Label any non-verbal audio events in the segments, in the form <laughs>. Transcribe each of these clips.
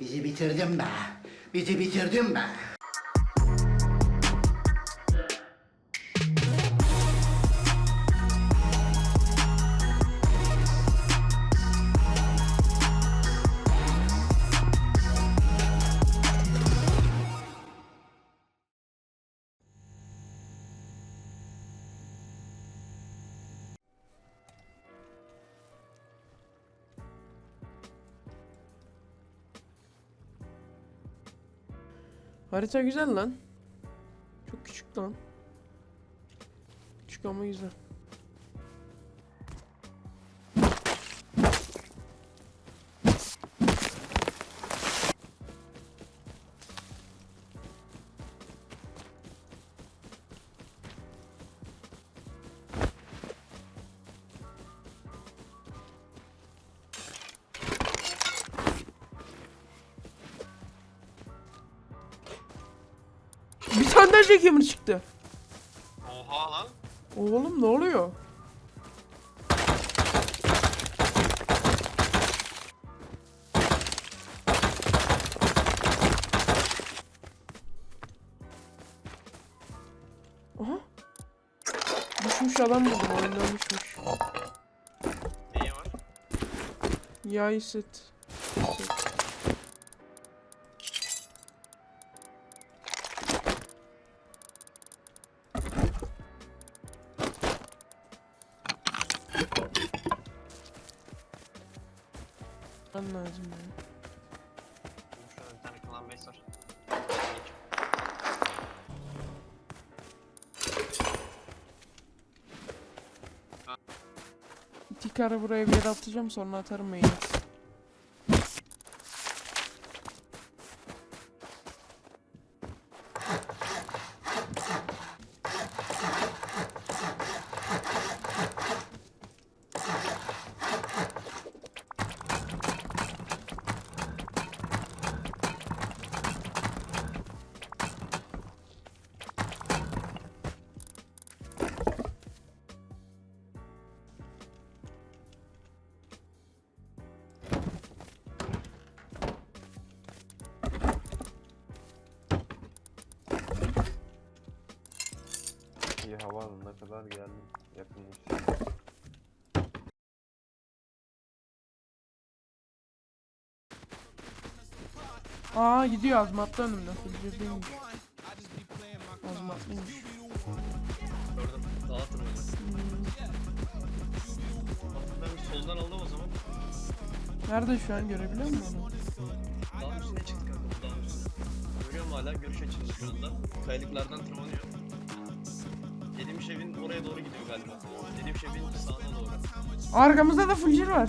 Bizi bitirdin be. Bizi bitirdin be. Harita güzel lan. Çok küçük lan. Küçük ama güzel. Daha Jackhammer çıktı. Oha lan. Oğlum ne oluyor? Aha. Düşmüş adam buldum oyundan düşmüş. Neyi var? Yay set. Ben lazım ya. Bir tane base var. Tikarı buraya bir yere atacağım sonra atarım main'e. İyi havaalanına kadar geldim. Yakınmış. Aa gidiyor azmatlı önümden. Fırcır değilmiş. Azmatlıymış. Gördüm. Dağıtın. Ben soldan aldım o zaman. Nerede şu an görebiliyor musun onu? Dağın üstüne çıktı kanka. Dağın üstüne. Görüyorum hala görüş açıldı şu anda. Kayalıklardan tırmanıyor. Dediğim evin oraya doğru gidiyor galiba. Dediğim evin sağına doğru. Arkamızda da Fulcir var.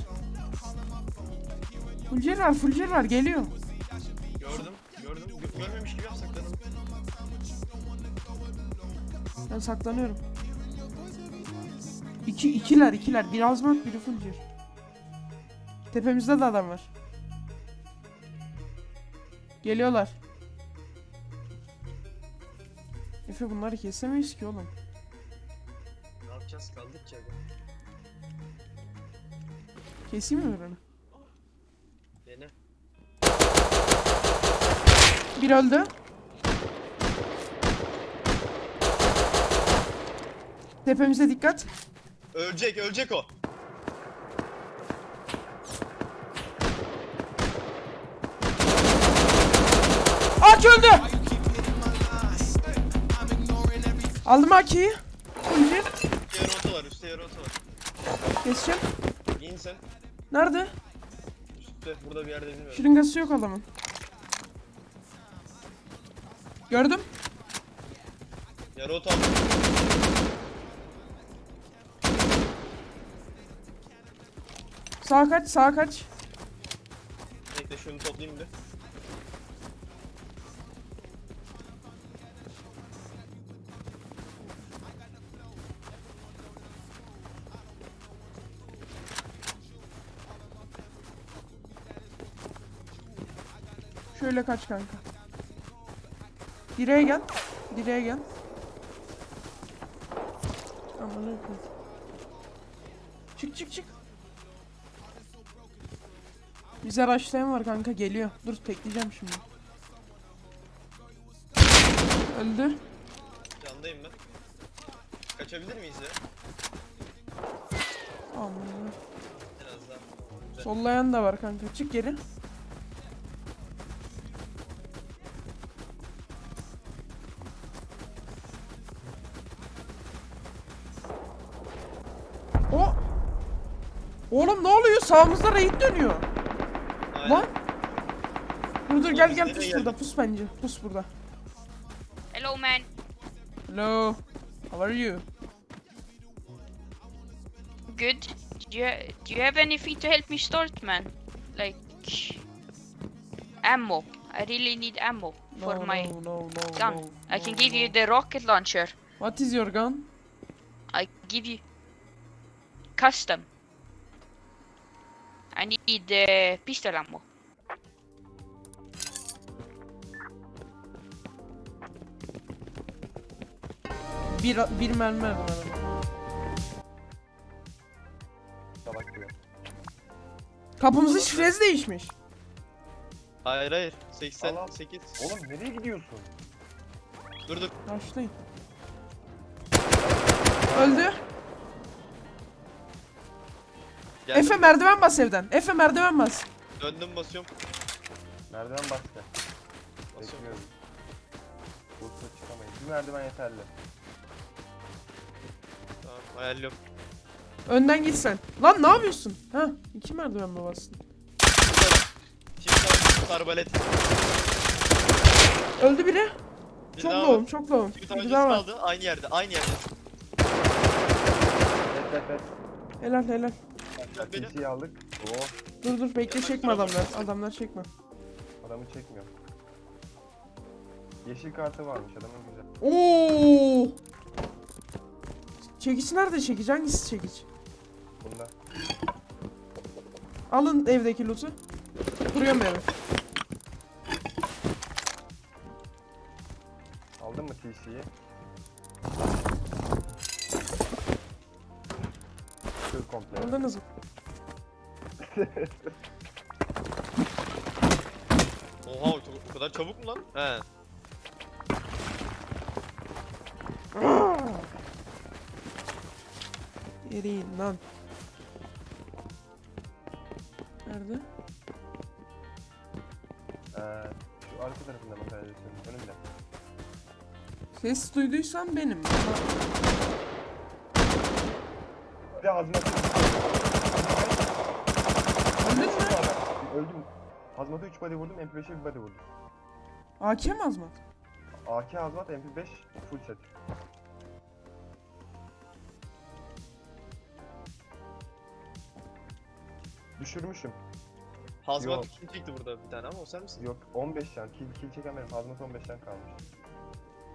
Fulcir var, Fulcir var geliyor. Gördüm. Gördüm. Gö- görmemiş gibi yap. Ben saklanıyorum. İki, ikiler, ikiler. Bir azmat, biri Fulcir. Tepemizde de adam var. Geliyorlar. Efe bunları kesemeyiz ki oğlum. Yapacağız? Kaldık aga. Keseyim mi birini? Dene. Bir öldü. Tepemize dikkat. Ölecek, ölecek o. Aç öldü. Aldım Aki'yi. Yarı var. Keseceğim. Giyin sen. Nerede? Üstte, burada bir yerde bilmiyorum. Şırıngası yok adamın. Gördüm. Yarı otu aldım. Sağa kaç, sağa kaç. Bekle şunu toplayayım bir. Şöyle kaç kanka. Direğe gel. Direğe gel. Aman koyayım. Çık çık çık. Bize rushlayan var kanka geliyor. Dur tekleyeceğim şimdi. Öldü. Candayım ben. Kaçabilir miyiz ya? Aman. Sollayan da var kanka. Çık geri. Sağımızda raid dönüyor. Aynen. Lan. Dur dur gel gel pus burada pus bence. Pus burada. Hello, man. Hello. How are you? Good. Do you do you have anything to help me start, man? Like ammo. I really need ammo No, for my no, no, no, gun. no, I can no, give you no. the rocket launcher. What is your gun? I give you custom. I need uh, pistol ammo. Bir, bir mermi. Salak diyor. Kapımızın şifresi değişmiş. Hayır hayır. Allah. 88. Oğlum nereye gidiyorsun? Dur dur. Başlayın. Öldü. Geldim. Efe merdiven bas evden. Efe merdiven bas. Döndüm basıyorum. Merdiven bastı. Basıyorum. Bekliyoruz. Bursa çıkamayız. Bir merdiven yeterli. Tamam ayarlıyorum. Önden git sen. Lan ne yapıyorsun? Ha, iki merdiven mi bastın? Şimdi tamam. Karbalet. Öldü biri. Bir Çok daha var. çok loğum. Bir daha var. kaldı. Aynı yerde. Aynı yerde. Evet evet evet. Helal helal. Gel beni. Aldık. Oo. Dur dur bekle çekme adamlar. Adamlar çekme. Adamı çekmiyor. Yeşil kartı varmış adamın güzel. Oo! Çekiç nerede çekiç? Hangisi çekiç? Bunda. Alın evdeki loot'u. Kuruyorum evi. Aldın mı TC'yi? Kır komple. Aldınız mı? Oha o, o kadar çabuk mu lan? He. Eriyin lan. Nerede? Ee, şu arka tarafında materyalizasyonun önümde. Ses duyduysan benim. De hazmatı. Öldün mü? Öldüm. Hazmatı 3 body vurdum, MP5'e bir body vurdum. AK mi azmat? AK hazmat, MP5 full set. Düşürmüşüm. Hazmat Yok. kim çekti burada bir tane ama o sen misin? Yok 15 can. Kill, kill çeken benim. Hazmat 15 can kalmış.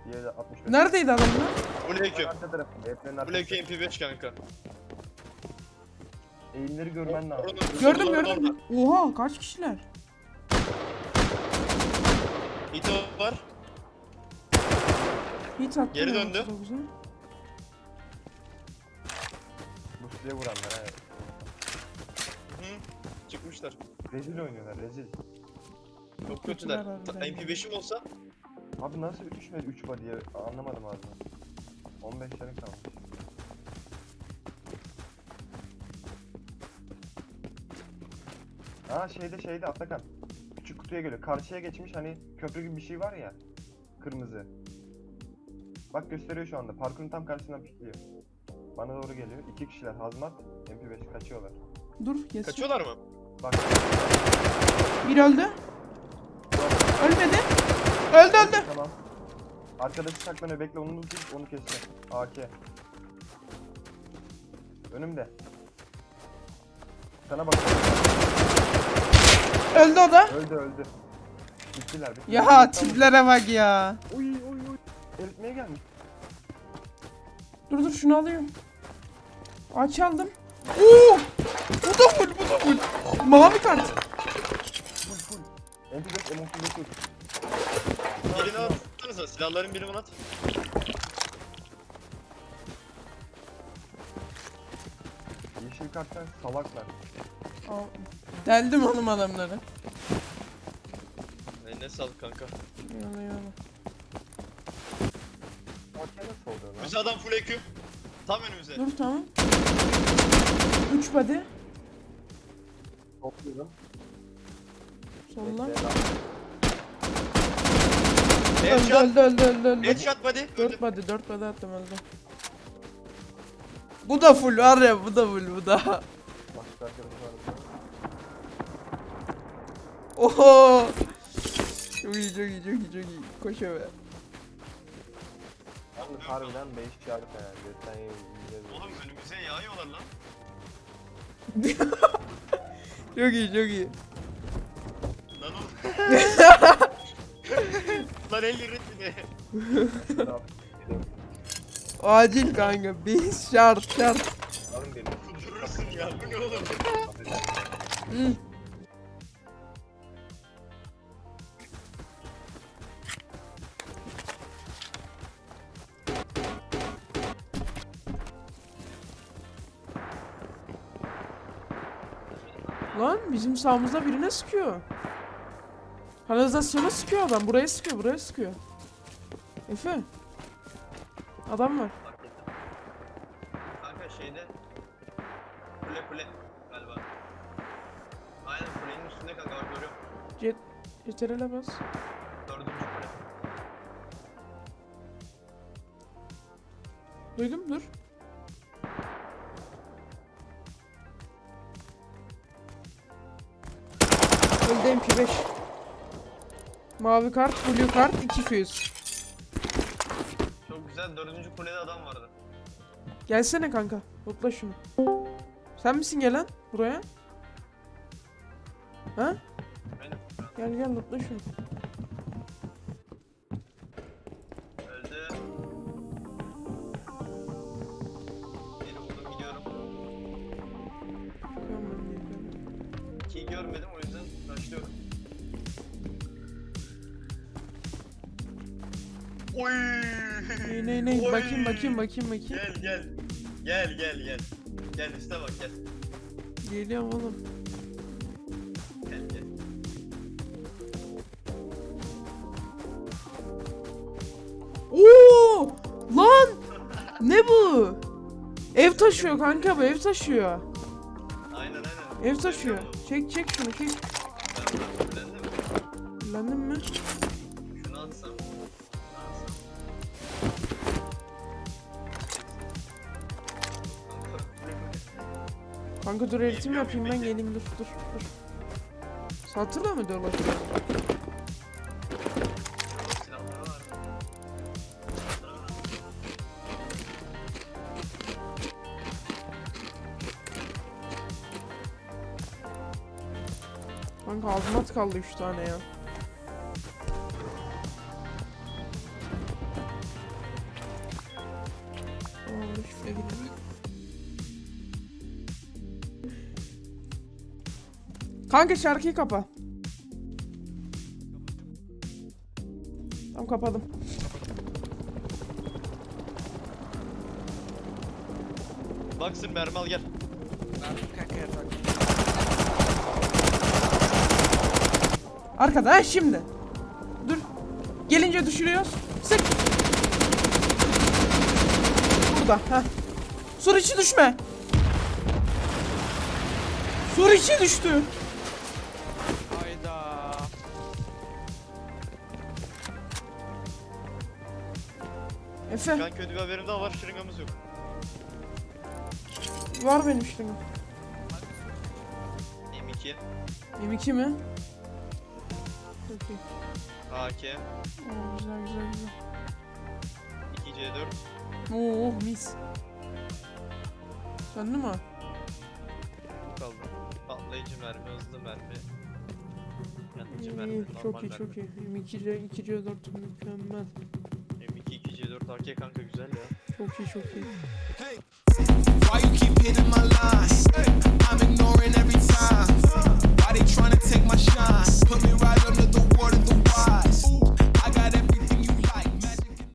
Diğeri de 65. Neredeydi adamlar? Bu ne ki? Arka tarafında. Heplerin Bu ne arkası. ki MP5 kanka. Eğimleri görmen lazım. Gördüm gördüm. Oha kaç kişiler? İto var. Hit attı. Geri ya, döndü. 39'a. Bu size vuranlar ha. Hı. Çıkmışlar. Rezil oynuyorlar rezil. Çok kötüler kötüler. Ta- harbiden ya. MP5'im olsa Abi nasıl düşmedi 3 body'ye anlamadım abi. 15 canı kalmış. Aa şeyde şeyde Atakan. Küçük kutuya geliyor. Karşıya geçmiş hani köprü gibi bir şey var ya. Kırmızı. Bak gösteriyor şu anda. Parkurun tam karşısından pikliyor. Bana doğru geliyor. İki kişiler hazmat. MP5 kaçıyorlar. Dur yes. kaçıyorlar mı? Bak Bir öldü. Ölmedi. Öldü öldü. tamam. Arkadaşı saklanıyor. Bekle onu tut. Onu kesme. AK. Önümde. Sana bak. Öldü o da. Öldü öldü. Bittiler bittiler. Ya tiplere bak ya. Uy uy uy. Eritmeye gelmiş. Dur dur şunu alıyorum. Aç aldım. Oo! Bu da full bu da full. Mavi kart. Full full. MP5 M35 tut. Birini atsanıza. Silahların birini at. Yeşil karttan salaklar. Aa, Deldim oğlum adamları. Eline sağlık kanka. Yana yana. Ortaya nasıl oluyor lan? Bize adam full EQ. Tam önümüze. Dur tamam. 3 body. Topluyorum. Solla. Bekle lan. Öldü Headshot. öldü öldü öldü öldü. Headshot buddy. 4 body 4 body attım öldü. Bu da full var ya bu da full bu da. Başka arkadaşım var mı? Oho. Çok iyi çok iyi çok iyi çok iyi. Koş eve. Yalnız harbiden 5 şarkı yani. Götten yiyeceğiz. Oğlum önümüze yağıyorlar lan. <laughs> Çok iyi çok iyi. Lan oğlum. <laughs> lan el üretmedi. Acil kanka. Biz şart şart. Alın beni. Kudurursun ya. Bu ne oğlum? Hı. Lan bizim sağımızda birine sıkıyor. Kanalizasyona sıkıyor adam. Buraya sıkıyor, buraya sıkıyor. Efe. Adam var. Kanka şeyde. Kule kule galiba. Aynen kulenin üstünde kanka bak görüyorum. Jet, CTRL'e bas. Dördüncü kule. Duydum dur. MP5. Mavi kart, blue kart, 2 füze. Çok güzel dördüncü kulede adam vardı. Gelsene kanka. Topla şunu. Sen misin gelen buraya? Ha? Benim. Gel gel topla şunu. Oy! Ney ney ney Oy! bakayım bakayım bakayım bakayım. Gel gel. Gel gel gel. Gel üste bak gel. Geliyorum oğlum. Gel gel. Oo! Lan! Ne bu? Ev taşıyor kanka bu ev taşıyor. Aynen aynen. Ev taşıyor. Çek çek şunu çek. Ben ben fullendim. Kullandın Kanka dur eritim yapayım ben geleyim dur dur dur. Satırla mı dolaşıyor? Silahları var. Kanka azmat kaldı 3 tane ya. Kanka şarkıyı kapa. Tamam kapadım. Baksın mermi al gel. Arkada ha şimdi. Dur. Gelince düşürüyoruz. Sık. Burada ha. Sur içi düşme. Sur içi düştü. Efe Ben kötü bir haberim daha var. Şırıngamız yok. var benim şırıngam. M2, M2 mi? Çok iyi. AK, Oo, güzel güzel güzel. 2C4 Oo mis. Söndü mü? bu kaldı. Patlayıcı mermi, hızlı mermi. Yanıcı İyi, mermi, iyi, normal çok iyi mermi. çok iyi. M2C 2C4 mükemmel. 4 AK kanka güzel ya. Çok iyi çok iyi. Hey. Why you keep hitting my lines? I'm ignoring every time. Why they trying to take my shine? Put me right under the word of the wise.